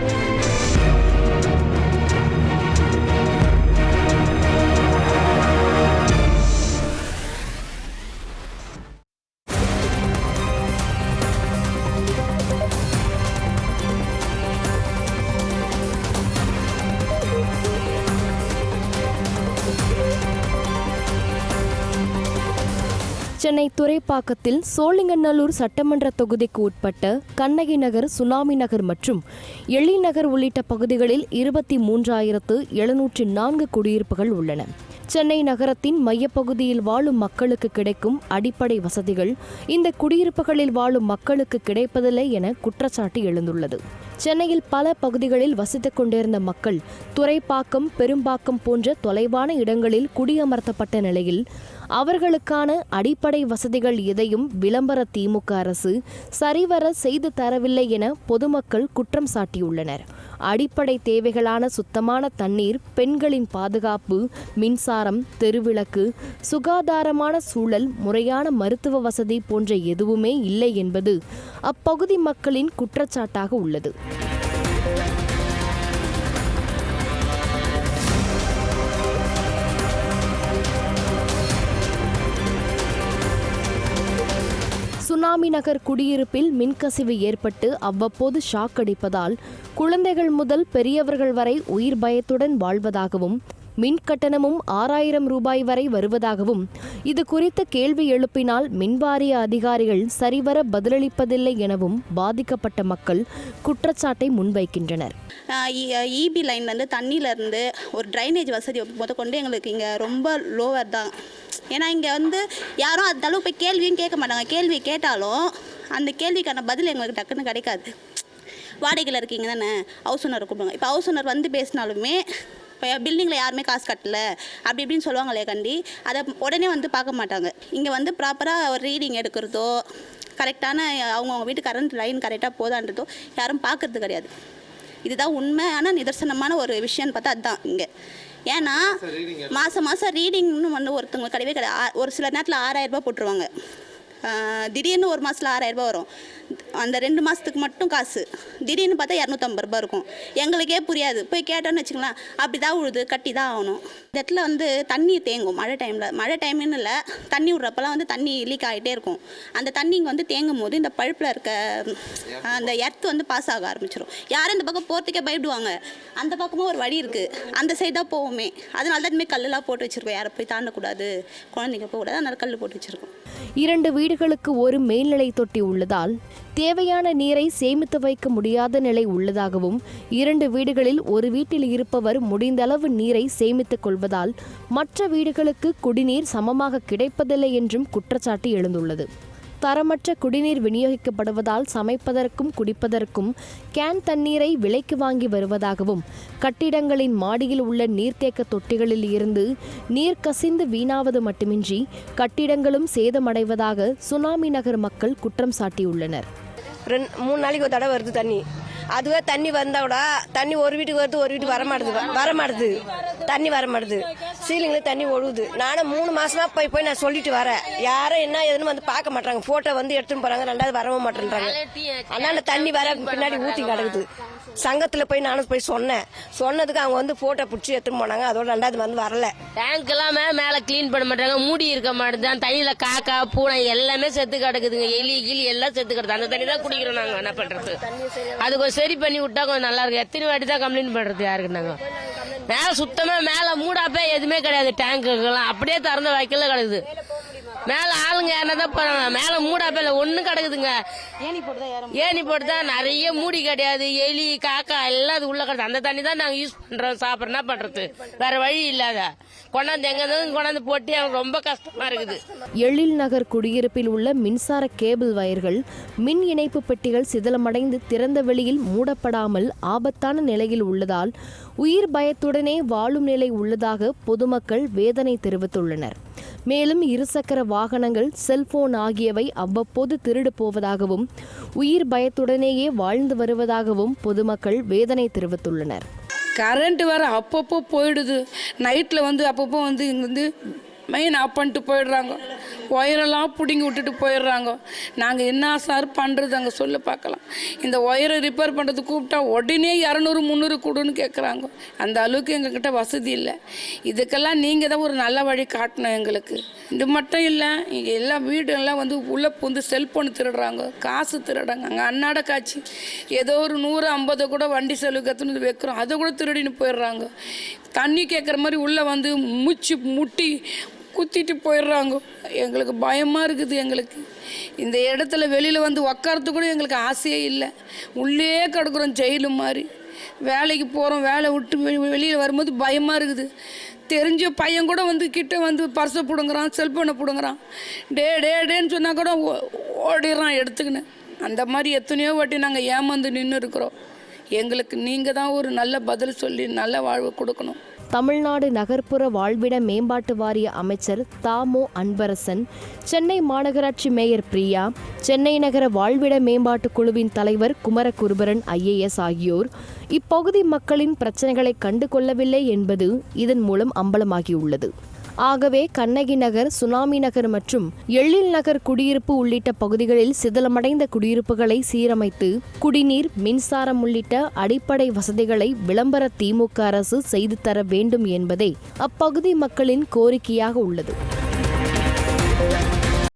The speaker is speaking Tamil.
啊。சென்னை துறைப்பாக்கத்தில் சோழிங்கநல்லூர் சட்டமன்ற தொகுதிக்கு உட்பட்ட கண்ணகி நகர் சுனாமி நகர் மற்றும் எழி நகர் உள்ளிட்ட பகுதிகளில் இருபத்தி மூன்றாயிரத்து எழுநூற்றி நான்கு குடியிருப்புகள் உள்ளன. சென்னை நகரத்தின் மையப்பகுதியில் வாழும் மக்களுக்கு கிடைக்கும் அடிப்படை வசதிகள் இந்த குடியிருப்புகளில் வாழும் மக்களுக்கு கிடைப்பதில்லை என குற்றச்சாட்டு எழுந்துள்ளது. சென்னையில் பல பகுதிகளில் வசித்துக் கொண்டிருந்த மக்கள் துறைப்பாக்கம் பெரும்பாக்கம் போன்ற தொலைவான இடங்களில் குடியமர்த்தப்பட்ட நிலையில் அவர்களுக்கான அடிப்படை வசதிகள் எதையும் விளம்பர திமுக அரசு சரிவர செய்து தரவில்லை என பொதுமக்கள் குற்றம் சாட்டியுள்ளனர். அடிப்படை தேவைகளான சுத்தமான தண்ணீர் பெண்களின் பாதுகாப்பு மின்சாரம் தெருவிளக்கு சுகாதாரமான சூழல் முறையான மருத்துவ வசதி போன்ற எதுவுமே இல்லை என்பது அப்பகுதி மக்களின் குற்றச்சாட்டாக உள்ளது. சுனாமி நகர் குடியிருப்பில் மின்கசிவு ஏற்பட்டு அவ்வப்போது ஷாக் அடிப்பதால் குழந்தைகள் முதல் பெரியவர்கள் வரை உயிர் பயத்துடன் வாழ்வதாகவும் மின் கட்டணமும் ஆறாயிரம் ரூபாய் வரை வருவதாகவும் இது குறித்து கேள்வி எழுப்பினால் மின்வாரிய அதிகாரிகள் சரிவர பதிலளிப்பதில்லை எனவும் பாதிக்கப்பட்ட மக்கள் குற்றச்சாட்டை முன்வைக்கின்றனர். இபி லைன்லேருந்து தண்ணியிலேருந்து ஒரு ட்ரைனேஜ் வசதி முதற்கொண்டு எங்களுக்கு இங்கே ரொம்ப லோவர் தான். ஏன்னா இங்கே வந்து யாரும் அந்த அளவுக்கு போய் கேள்வியும் கேட்க மாட்டாங்க. கேள்வி கேட்டாலும் அந்த கேள்விக்கான பதில் எங்களுக்கு டக்குன்னு கிடைக்காது. வாடகையில் இருக்கீங்க தானே? ஹவுஸ் ஓனர் கூப்பிடுவாங்க இப்போ ஹவுஸ் ஓனர் வந்து பேசினாலுமே இப்போ பில்டிங்கில் யாருமே காசு கட்டலை. அப்படி இப்படின்னு சொல்லுவாங்களே கண்டி. அதை உடனே வந்து பார்க்க மாட்டாங்க. இங்கே வந்து ப்ராப்பராக ஒரு ரீடிங் எடுக்கிறதோ கரெக்டான அவங்கவுங்க வீட்டு கரண்ட் லைன் கரெக்டாக போதான்றதோ யாரும் பார்க்கறது கிடையாது. இதுதான் உண்மையான நிதர்சனமான ஒரு விஷயம்னு பார்த்தா அதுதான் இங்கே. ஏன்னா மாதம் மாதம் ரீடிங்னு வந்து ஒருத்தவங்களுக்கு கிடையவே கிடையாது. ஒரு சில நேரத்தில் ஆறாயிரம் ரூபாய் போட்டுருவாங்க. திடீர்னு ஒரு மாதத்தில் ஆறாயிரம் ரூபாய் வரும். அந்த ரெண்டு மாதத்துக்கு மட்டும் காசு. திடீர்னு பார்த்தா இரநூத்தம்பது ரூபா இருக்கும். எங்களுக்கே புரியாது. போய் கேட்டோன்னு வச்சுக்கலாம் அப்படி தான் உழுது கட்டி தான் ஆகணும். இந்த இடத்துல வந்து தண்ணி தேங்கும். மழை டைமில் மழை டைம்னு இல்லை தண்ணி விட்றப்பெல்லாம் வந்து தண்ணி லீக் ஆகிட்டே இருக்கும். அந்த தண்ணி இங்கே வந்து தேங்கும் போது இந்த பழுப்பில் இருக்க அந்த எர்த் வந்து பாஸ் ஆக ஆரம்பிச்சிடும் யாரும் இந்த பக்கம் போகிறதுக்கே பயப்படுவாங்க. அந்த பக்கமும் ஒரு வழி இருக்குது அந்த சைடு தான் போவோமே. அதனால தான் இனிமேல் கல்லெல்லாம் போட்டு வச்சுருக்கோம். யாரை போய் தாண்டக்கூடாது. குழந்தைங்க போகக்கூடாது. அதனால் கல் போட்டு வச்சுருக்கோம். இரண்டு வீடுகளுக்கு ஒரு மேல்நிலை தொட்டி உள்ளதால் தேவையான நீரை சேமித்து வைக்க முடியாத நிலை உள்ளதாகவும் இரண்டு வீடுகளில் ஒரு வீட்டில் இருப்பவர் முடிந்தளவு நீரை சேமித்துக் கொள்வதால் மற்ற வீடுகளுக்கு குடிநீர் சமமாக கிடைப்பதில்லை என்றும் குற்றச்சாட்டு எழுந்துள்ளது. தரமற்ற குடிநீர் விநியோகிக்கப்படுவதால் சமைப்பதற்கும் குடிப்பதற்கும் கேன் தண்ணீரை விலைக்கு வாங்கி வருவதாகவும் கட்டிடங்களின் மாடியில் உள்ள நீர்த்தேக்க தொட்டிகளில் இருந்து நீர் கசிந்து வீணாவது மட்டுமின்றி கட்டிடங்களும் சேதமடைவதாக சுனாமி நகர் மக்கள் குற்றம் சாட்டியுள்ளனர். ரெண்டு மூணு நாளைக்கு ஒரு தடவை வருது தண்ணி. அதுவே தண்ணி வந்தா கூட தண்ணி ஒரு வீட்டுக்கு வருது ஒரு வீட்டுக்கு வர மாட்டுது வர தண்ணி வர மாட்டுது. சீலிங்ல தண்ணி ஒழுகுது. நானும் மூணு மாசமா போய் போய் நான் சொல்லிட்டு வரேன். யாரும் என்ன ஏதுன்னு வந்து பார்க்க மாட்டாங்க போட்டோ வந்து எடுத்துன்னு போறாங்க. ரெண்டாவது வரவும் மாட்டேன்றாங்க. அதனால தண்ணி வர பின்னாடி ஊத்தி கிடக்குது. சங்கத்துல போய் நானும் போய் சொன்னேன். சொன்னதுக்கு அவங்க வந்து போட்டோ பிடிச்சி எடுத்துன்னு போனாங்க. அதோட ரெண்டாவது வந்து வரல. டேங்க் எல்லாமே மேல க்ளீன் பண்ண மாட்டாங்க. மூடி இருக்க மாட்டேதான் தண்ணியில காக்கா பூனை எல்லாமே செத்து கிடக்குதுங்க. எலி கிளி எல்லாம் செத்து கிடக்குது. அந்த தண்ணி தான் குடிக்கிறோம் நாங்க. என்ன பண்றது? அது கொஞ்சம் சரி பண்ணி விட்டா கொஞ்சம் நல்லா இருக்கு எத்தனை வாட்டி தான் கம்ப்ளைண்ட் பண்றது? யாருக்கு நாங்க மேல சுத்தமா மேல மூடாப்பே எதுவுமே கிடையாது. டேங்க்குலாம் அப்படியே திறந்த வைக்கல கிடக்குது. மேல ஆளுங்க என்னதான் போறாங்க. மேல மூடாப்பே இல்ல ஒண்ணும் கிடக்குதுங்க. ஏணி போட்டு தான் நிறைய மூடி கிடையாது. எலி காக்கா எல்லாம் அது உள்ள கிடக்குது அந்த தண்ணி தான் நாங்க யூஸ் பண்றோம். சாப்பிட்றோம் என்ன பண்றது? வேற வழி இல்லாத. கொண்டாந்து எங்க கொண்டாந்து போட்டு எனக்கு ரொம்ப கஷ்டமா இருக்குது. எழில் நகர் குடியிருப்பில் உள்ள மின்சார கேபிள் வயர்கள் மின் இணைப்பு பெட்டிகள் சிதிலமடைந்து திறந்த வெளியில் மூடப்படாமல் ஆபத்தான நிலையில் உள்ளதால் உயிர் பயத்துடனே வாழும் நிலை உள்ளதாக பொதுமக்கள் வேதனை தெரிவித்துள்ளனர். மேலும் இருசக்கர வாகனங்கள் செல்போன் ஆகியவை அவ்வப்போது திருடு போவதாகவும் உயிர் பயத்துடனேயே வாழ்ந்து வருவதாகவும் பொதுமக்கள் வேதனை தெரிவித்துள்ளனர். கரண்ட் வர அப்பப்போ போயிடுது. நைட்டில் வந்து அப்பப்போ வந்து இங்கே வந்து மெயின் ஆஃப் பண்ணிட்டு போயிடுறாங்க. ஒயரெல்லாம் பிடுங்கி விட்டுட்டு போயிடுறாங்க. நாங்கள் என்ன சார் பண்ணுறது அங்கே சொல்ல பார்க்கலாம் இந்த ஒயரை ரிப்பேர் பண்ணுறதுக்கு கூப்பிட்டா உடனே இரநூறு முந்நூறு கொடுன்னு கேட்குறாங்க அந்த அளவுக்கு எங்ககிட்ட வசதி இல்லை. இதுக்கெல்லாம் நீங்கள் தான் ஒரு நல்ல வழி காட்டணும் எங்களுக்கு. இது மட்டும் இல்லை இங்கே எல்லா வீடுகள்லாம் வந்து உள்ளே புந்து செல்ஃபோன் திருடுறாங்க. காசு திருடுறாங்க. அங்கே அன்னாட காட்சி. ஏதோ ஒரு நூறு ஐம்பது கூட வண்டி செலவு கற்றுன்னு வைக்கிறோம். அதை கூட திருடின்னு போயிடுறாங்க. தண்ணி கேட்குற மாதிரி உள்ளே வந்து மூச்சு முட்டி குத்திட்டு போயிடுறாங்க. எங்களுக்கு பயமாக இருக்குது எங்களுக்கு. இந்த இடத்துல வெளியில் வந்து உக்காரத்து கூட எங்களுக்கு ஆசையே இல்லை. உள்ளே கிடக்குறோம் ஜெயிலு மாதிரி. வேலைக்கு போகிறோம் வேலை விட்டு வெளியில் வரும்போது பயமாக இருக்குது. தெரிஞ்ச பையன் கூட வந்து கிட்டே வந்து பர்ஸை பிடுங்குறான் செல்ஃபோனை பிடுங்குறான். டே டே டேன்னு சொன்னால் கூட ஓ- ஓடிடுறான் எடுத்துக்கின்னு. அந்த மாதிரி எத்தனையோ வாட்டி நாங்கள் ஏமாந்து நின்று இருக்கிறோம் எங்களுக்கு நீங்கள் தான் ஒரு நல்ல பதில் சொல்லி நல்ல வாழ்வு கொடுக்கணும். தமிழ்நாடு நகர்ப்புற வாழ்விட மேம்பாட்டு வாரிய அமைச்சர் தாமோ அன்பரசன் சென்னை மாநகராட்சி மேயர் பிரியா சென்னை நகர வாழ்விட மேம்பாட்டு குழுவின் தலைவர் குமரகுருபரன் ஐஏஎஸ் ஆகியோர் இப்பகுதி மக்களின் பிரச்சனைகளை கண்டு கொள்ளவில்லை என்பது இதன் மூலம் அம்பலமாகியுள்ளது. ஆகவே கண்ணகி நகர் சுனாமி நகர் மற்றும் எழில் நகர் குடியிருப்பு உள்ளிட்ட பகுதிகளில் சிதிலமடைந்த குடியிருப்புகளை சீரமைத்து குடிநீர் மின்சாரம் உள்ளிட்ட அடிப்படை வசதிகளை விளம்பர திமுக அரசு செய்து தர வேண்டும் என்பதே அப்பகுதி மக்களின் கோரிக்கையாக உள்ளது.